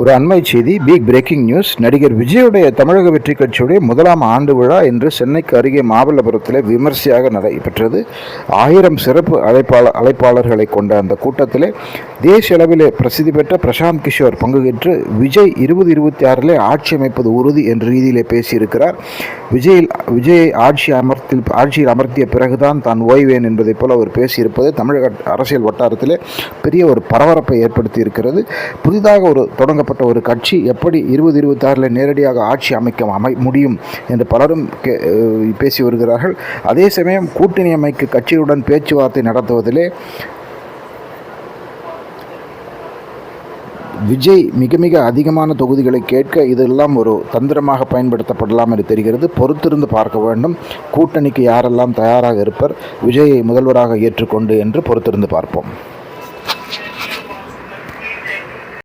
ஒரு அண்மை செய்தி பிக் பிரேக்கிங் நியூஸ் நடிகர் விஜயுடைய தமிழக வெற்றி கட்சியுடைய முதலாம் ஆண்டு விழா இன்று சென்னைக்கு அருகே மாமல்லபுரத்தில் விமர்சையாக நடைபெற்றது. ஆயிரம் சிறப்பு அழைப்பாளர் அழைப்பாளர்களை கொண்ட அந்த கூட்டத்திலே தேசிய அளவிலே பிரசித்தி பெற்ற பிரசாந்த் கிஷோர் பங்குபெற்று விஜய் இருபது இருபத்தி ஆறிலே ஆட்சி அமைப்பது உறுதி என்ற ரீதியிலே பேசியிருக்கிறார். விஜயில் விஜயை ஆட்சி அமர்த்தில் ஆட்சியில் அமர்த்திய பிறகுதான் தான் ஓய்வேன் என்பதைப் போல அவர் பேசியிருப்பது தமிழக அரசியல் வட்டாரத்திலே பெரிய ஒரு பரபரப்பை ஏற்படுத்தி இருக்கிறது புதிதாக ஒரு தொடங்க தொடங்கப்பட்ட ஒரு கட்சி எப்படி இருபது இருபத்தாறில் நேரடியாக ஆட்சி அமைக்க அமை முடியும் என்று பலரும் பேசி வருகிறார்கள். அதே சமயம் கூட்டணி அமைக்க கட்சியுடன் பேச்சுவார்த்தை நடத்துவதிலே விஜய் மிக மிக அதிகமான தொகுதிகளை கேட்க இதெல்லாம் ஒரு தந்திரமாக பயன்படுத்தப்படலாம் என்று தெரிகிறது. பொறுத்திருந்து பார்க்க வேண்டும். கூட்டணிக்கு யாரெல்லாம் தயாராக இருப்பர் விஜயை முதல்வராக ஏற்றுக்கொண்டு என்று பொறுத்திருந்து பார்ப்போம்.